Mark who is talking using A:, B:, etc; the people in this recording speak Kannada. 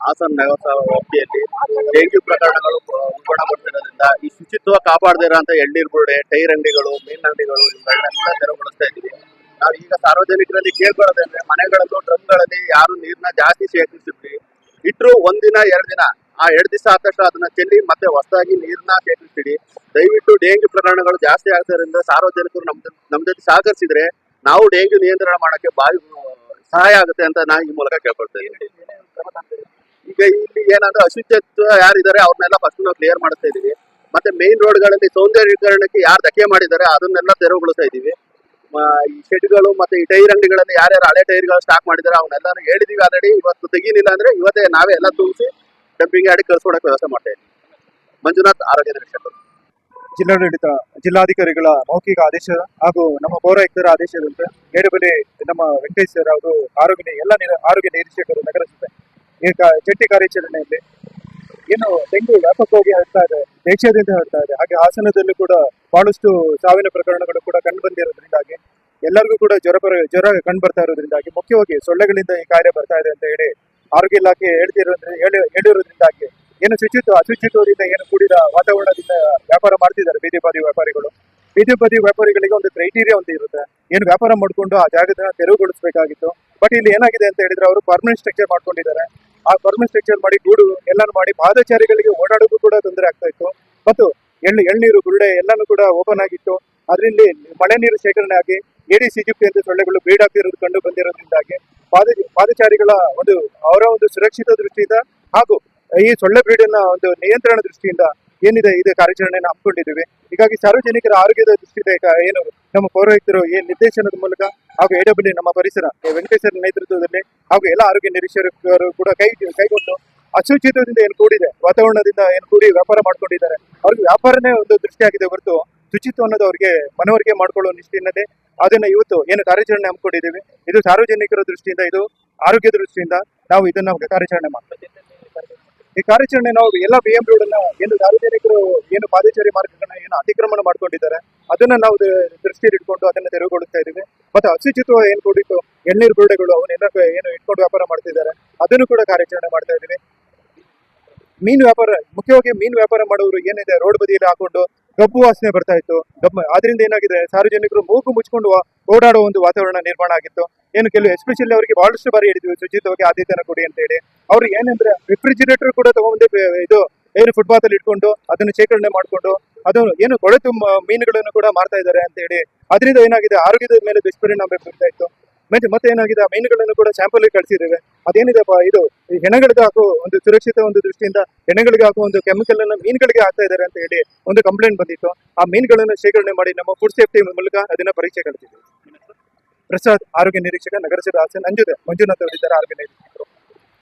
A: ಹಾಸನ ನಗರಸಭಾ ವ್ಯಾಪ್ತಿಯಲ್ಲಿ ಡೆಂಗ್ಯೂ ಪ್ರಕರಣಗಳು ಉಲ್ಬಣ ಬರ್ತಿರೋದ್ರಿಂದ ಈ ಶುಚಿತ್ವ ಕಾಪಾಡದಿರುವಂತಹ ಎಳ್ನೀರು ಬುರುಡೆ ಟೈರ್ ಅಂಗಡಿಗಳು, ಮೀನ್ ಅಂಗಡಿಗಳು ಇವುಗಳನ್ನೆಲ್ಲ ತೆರವುಗೊಳಿಸ್ತಾ ಇದ್ದೀವಿ. ನಾವು ಈಗ ಸಾರ್ವಜನಿಕರಲ್ಲಿ ಕೇಳ್ಕೊಳ್ಳೋದಂದ್ರೆ ಮನೆಗಳಲ್ಲೂ ಡ್ರಮ್ಗಳಲ್ಲಿ ಯಾರು ನೀರನ್ನ ಜಾಸ್ತಿ ಶೇಖರಿಸಿದ್ವಿ. ಇಟ್ಟರು ಒಂದಿನ ಎರಡು ದಿನ, ಆ ಎರಡು ದಿವಸ ಆದ ಅದನ್ನ ಚೆಲ್ಲಿ ಮತ್ತೆ ಹೊಸದಾಗಿ ನೀರನ್ನ ಶೇಖರಿಸಿಡಿ ದಯವಿಟ್ಟು ಡೆಂಗ್ಯೂ ಪ್ರಕರಣಗಳು ಜಾಸ್ತಿ ಆಗ್ತಿರೋದ್ರಿಂದ ಸಾರ್ವಜನಿಕರು ನಮ್ ಜೊತೆ- ಸಹಕರಿಸಿದ್ರೆ ನಾವು ಡೆಂಗ್ಯೂ ನಿಯಂತ್ರಣ ಮಾಡೋಕ್ಕೆ ಬಾರಿ ಸಹಾಯ ಆಗುತ್ತೆ ಅಂತ ನಾನು ಈ ಮೂಲಕ ಕೇಳ್ಕೊಳ್ತಾ ಇದ್ದೀನಿ. ಈಗ ಇಲ್ಲಿ ಏನಾದ್ರೂ ಅಶುಚಿತ್ವ ಯಾರಿದ್ದಾರೆ, ಅವ್ರನ್ನೆಲ್ಲ ಫಸ್ಟ್ ನಾವು ಕ್ಲಿಯರ್ ಮಾಡ್ತಾ ಇದೀವಿ ಮತ್ತೆ ಮೇನ್ ರೋಡ್ಗಳಲ್ಲಿ ಸೌಂದರ್ಯೀಕರಣಕ್ಕೆ ಯಾರು ಧಕ್ಕೆ ಮಾಡಿದ್ದಾರೆ, ಅದನ್ನೆಲ್ಲ ತೆರವುಗೊಳಿಸ್ತಾ ಇದೀವಿ ಈ ಶೆಡ್ಗಳು ಮತ್ತೆ ಈ ಟೈರ್ ಅಂಗಡಿಗಳಲ್ಲಿ ಯಾರ್ಯಾರು ಹಳೆ ಟೈರ್ಗಳು ಸ್ಟಾಕ್ ಮಾಡಿದ್ದಾರೆ ಅವನ್ನೆಲ್ಲ ಹೇಳಿದೀವಿ ಆಲ್ರೆಡಿ ಇವತ್ತು ತೆಗೀಲಿಲ್ಲ ಅಂದ್ರೆ ಇವತ್ತೇ ನಾವೇ ಎಲ್ಲ ತುಂಬಿಸಿ ಡಂಪಿಂಗ್ ಗಾಡಿ ಕಳ್ಸ್ಕೊಡಕ್ಕೆ ವ್ಯವಸ್ಥೆ ಮಾಡ್ತಾ ಇದ್ದೀವಿ. ಮಂಜುನಾಥ್, ಆರೋಗ್ಯ ನಿರೀಕ್ಷಕರು.
B: ಜಿಲ್ಲಾಡಳಿತ, ಜಿಲ್ಲಾಧಿಕಾರಿಗಳ ಮೌಖಿಕ ಆದೇಶ ಹಾಗೂ ನಮ್ಮ ಪೌರಾಯುಕ್ತರ ಆದೇಶದಂತೆ ಏಡುಬಲಿ ನಮ್ಮ ವೆಂಕಟೇಶ್ವರ ಅವರು ಆರೋಗ್ಯ, ಎಲ್ಲ ಆರೋಗ್ಯ ನಿರೀಕ್ಷಕರು ನಗರಸಭೆ ಜಂಟಿ ಕಾರ್ಯಾಚರಣೆಯಲ್ಲಿ ಏನು ಡೆಂಗು ವ್ಯಾಪಕವಾಗಿ ಹರಡ್ತಾ ಇದೆ ದೇಶದಿಂದ ಹರಡ್ತಾ ಇದೆ. ಹಾಗೆ ಹಾಸನದಲ್ಲೂ ಕೂಡ ಬಹಳಷ್ಟು ಸಾವಿನ ಪ್ರಕರಣಗಳು ಕೂಡ ಕಂಡು ಬಂದಿರೋದ್ರಿಂದಾಗಿ, ಎಲ್ಲರಿಗೂ ಕೂಡ ಜ್ವರ ಜ್ವರ ಕಂಡು ಬರ್ತಾ ಇರೋದ್ರಿಂದಾಗಿ, ಮುಖ್ಯವಾಗಿ ಸೊಳ್ಳೆಗಳಿಂದ ಈ ಕಾರ್ಯ ಬರ್ತಾ ಇದೆ ಅಂತ ಹೇಳಿ ಆರೋಗ್ಯ ಇಲಾಖೆ ಹೇಳ್ತಿರೋದ್ರಿಂದ ಹೇಳಿ, ಹೇಳಿರೋದ್ರಿಂದಾಗಿ ಏನು ಶುಚಿತ್ವ, ಅಶುಚಿತ್ವದಿಂದ ಏನು ಕೂಡಿದ ವಾತಾವರಣದಿಂದ ವ್ಯಾಪಾರ ಮಾಡ್ತಿದ್ದಾರೆ ಬೀದಿ ಬದಿ ವ್ಯಾಪಾರಿಗಳು. ಬೀದಿ ಬದಿ ವ್ಯಾಪಾರಿಗಳಿಗೆ ಒಂದು ಕ್ರೈಟೀರಿಯಾ ಒಂದು ಇರುತ್ತೆ. ಏನು ವ್ಯಾಪಾರ ಮಾಡಿಕೊಂಡು ಆ ಜಾಗದ ತೆರವುಗೊಳಿಸಬೇಕಾಗಿತ್ತು. ಬಟ್ ಇಲ್ಲಿ ಏನಾಗಿದೆ ಅಂತ ಹೇಳಿದ್ರೆ ಅವರು ಪರ್ಮನೆಂಟ್ ಸ್ಟ್ರಕ್ಚರ್ ಮಾಡ್ಕೊಂಡಿದ್ದಾರೆ. ಆ ಪರ್ಮನೆಂಟ್ ಸ್ಟ್ರಕ್ಚರ್ ಮಾಡಿ ಗೂಡು ಎಲ್ಲಾನು ಮಾಡಿ ಪಾದಚಾರಿಗಳಿಗೆ ಓಡಾಡೋದು ಕೂಡ ತೊಂದರೆ ಆಗ್ತಾ ಇತ್ತು. ಮತ್ತು ಎಳ್ಳು, ಎಳ್ನೀರು ಗುರುಡೆ ಎಲ್ಲಾನು ಕೂಡ ಓಪನ್ ಆಗಿತ್ತು. ಅದರಲ್ಲಿ ಮಳೆ ನೀರು ಶೇಖರಣೆ ಆಗಿ ಎಡಿ ಸಿಜುಪಿ ಅಂತ ಸೊಳ್ಳೆಗಳು ಬೀಡಾಗ್ತಿರೋದು ಕಂಡು ಬಂದಿರೋದ್ರಿಂದಾಗಿ ಪಾದ, ಪಾದಚಾರಿಗಳ ಒಂದು, ಅವರ ಒಂದು ಸುರಕ್ಷಿತ ದೃಷ್ಟಿಯಿಂದ ಹಾಗೂ ಈ ಸೊಳ್ಳೆ ಬ್ರೀಡಿನ ಒಂದು ನಿಯಂತ್ರಣ ದೃಷ್ಟಿಯಿಂದ ಏನಿದೆ, ಇದು ಕಾರ್ಯಾಚರಣೆಯನ್ನು ಹಮ್ಮಿಕೊಂಡಿದ್ದೀವಿ. ಹೀಗಾಗಿ ಸಾರ್ವಜನಿಕರ ಆರೋಗ್ಯದ ದೃಷ್ಟಿಯಿಂದ ಏನು, ನಮ್ಮ ಪೌರಾಯುಕ್ತರು ಈ ನಿರ್ದೇಶನದ ಮೂಲಕ ಹಾಗೂ ಎಡಬ್ಲ್ಯೂ ನಮ್ಮ ಪರಿಸರ ವೆಂಕಟೇಶ್ವರ ನೇತೃತ್ವದಲ್ಲಿ ಹಾಗೂ ಎಲ್ಲ ಆರೋಗ್ಯ ನಿರೀಕ್ಷಕರು ಕೂಡ ಕೈ, ಕೈಗೊಂಡು ಅಶುಚಿತ್ವದಿಂದ ಏನು ಕೂಡಿದೆ, ವಾತಾವರಣದಿಂದ ಏನು ಕೂಡಿ ವ್ಯಾಪಾರ ಮಾಡ್ಕೊಂಡಿದ್ದಾರೆ. ಅವ್ರಿಗೆ ವ್ಯಾಪಾರನೇ ಒಂದು ದೃಷ್ಟಿಯಾಗಿದೆ ಹೊರತು ಶುಚಿತ್ವ ಅನ್ನೋದು ಅವರಿಗೆ ಮನವರಿಕೆ ಮಾಡ್ಕೊಳ್ಳೋ ನಿಷ್ಠಿನದೇ ಅದನ್ನ ಇವತ್ತು ಏನು ಕಾರ್ಯಾಚರಣೆ ಹಮ್ಮಿಕೊಂಡಿದ್ದೀವಿ. ಇದು ಸಾರ್ವಜನಿಕರ ದೃಷ್ಟಿಯಿಂದ, ಇದು ಆರೋಗ್ಯ ದೃಷ್ಟಿಯಿಂದ ನಾವು ಇದನ್ನ ಕಾರ್ಯಾಚರಣೆ ಮಾಡ್ತೀವಿ ಈ ಕಾರ್ಯಾಚರಣೆ ನಾವು ಎಲ್ಲ ಬಿ ಎಂ ರೋಡ್ ಏನು ಸಾರ್ವಜನಿಕರು ಏನು ಪಾದಚಾರಿ ಮಾರ್ಗಗಳನ್ನ ಏನು ಅತಿಕ್ರಮಣ ಮಾಡ್ಕೊಂಡಿದ್ದಾರೆ, ಅದನ್ನ ನಾವು ದೃಷ್ಟಿಯಲ್ಲಿ ಇಟ್ಕೊಂಡು ಅದನ್ನ ತೆರವುಗೊಳಿಸ್ತಾ ಇದ್ದೀವಿ ಮತ್ತೆ ಅಶುಚಿತ್ವ ಏನ್ ಕೂಡಿತ್ತು, ಎಳ್ನೀರು ಗುರುಡೆಗಳು ಅವನ್ನೆಲ್ಲ ಏನು ಇಟ್ಕೊಂಡು ವ್ಯಾಪಾರ ಮಾಡ್ತಿದ್ದಾರೆ, ಅದನ್ನು ಕೂಡ ಕಾರ್ಯಾಚರಣೆ ಮಾಡ್ತಾ ಇದ್ದೀವಿ ಮೀನು ವ್ಯಾಪಾರ, ಮುಖ್ಯವಾಗಿ ಮೀನು ವ್ಯಾಪಾರ ಮಾಡೋರು ಏನಿದೆ, ರೋಡ್ ಬದಿಯಲ್ಲಿ ಹಾಕೊಂಡು ಗಬ್ಬು ವಾಸನೆ ಬರ್ತಾ ಇತ್ತು. ಗಬ್ಬು ಅದರಿಂದ ಏನಾಗಿದೆ? ಸಾರ್ವಜನಿಕರು ಮೂಗು ಮುಚ್ಕೊಂಡು ಓಡಾಡೋ ಒಂದು ವಾತಾವರಣ ನಿರ್ಮಾಣ ಆಗಿತ್ತು. ಏನು ಕೆಲವು ಎಸ್ಪೆಷಲಿ ಅವರಿಗೆ ಬಹಳಷ್ಟು ಬಾರಿ ಹೇಳಿದ್ವಿ ಶುಚಿತ್ವಕ್ಕೆ ಆದ್ಯತೆಯನ್ನು ಕೊಡಿ ಅಂತ ಹೇಳಿ. ಅವ್ರು ಏನಂದ್ರೆ ರೆಫ್ರಿಜಿರೇಟರ್ ಕೂಡ ತಗೊಂಡು ಇದು ಏನು ಫುಟ್ಪಾತ್ ಅಲ್ಲಿ ಇಟ್ಕೊಂಡು ಅದನ್ನು ಶೇಖರಣೆ ಮಾಡಿಕೊಂಡು ಅದು ಏನು ಕೊಳೆತು ಮೀನುಗಳನ್ನು ಕೂಡ ಮಾರ್ತಾ ಇದ್ದಾರೆ ಅಂತ ಹೇಳಿ. ಅದರಿಂದ ಏನಾಗಿದೆ? ಆರೋಗ್ಯದ ಮೇಲೆ ದುಷ್ಪರಿಣಾಮ ಬೀರ್ತಾ ಇತ್ತು. ಮತ್ತೆ ಮತ್ತೆ ಏನಾಗಿದೆ ಆ ಮೀನುಗಳನ್ನು ಕೂಡ ಸ್ಯಾಂಪಲ್ ಕಳಿಸಿದ್ದೇವೆ. ಅದೇನಿದೆಪ್ಪ ಇದು ಹೆಣಗಳಿಗೆ ಹಾಕೋ ಒಂದು ಸುರಕ್ಷಿತ ಒಂದು ದೃಷ್ಟಿಯಿಂದ ಹೆಣಗಳಿಗೆ ಹಾಕೋ ಒಂದು ಕೆಮಿಕಲ್ ಅನ್ನು ಮೀನುಗಳಿಗೆ ಹಾಕ್ತಾ ಇದ್ದಾರೆ ಅಂತ ಹೇಳಿ ಒಂದು ಕಂಪ್ಲೇಂಟ್ ಬಂದಿತ್ತು. ಆ ಮೀನುಗಳನ್ನು ಶೇಖರಣೆ ಮಾಡಿ ನಮ್ಮ ಫುಡ್ ಸೇಫ್ಟಿ ಮೂಲಕ ಅದನ್ನ ಪರೀಕ್ಷೆ ಕಳಿಸಿದ್ದೇವೆ. ಪ್ರಸಾದ್ ಆರೋಗ್ಯ ನಿರೀಕ್ಷಕ ನಗರಸಭೆ ಆಸೆ ನಂಜುದೆ ಮಂಜುನಾಥ್ ಅವರಿದ್ದಾರೆ, ಆರೋಗ್ಯ ನಿರೀಕ್ಷಕರು.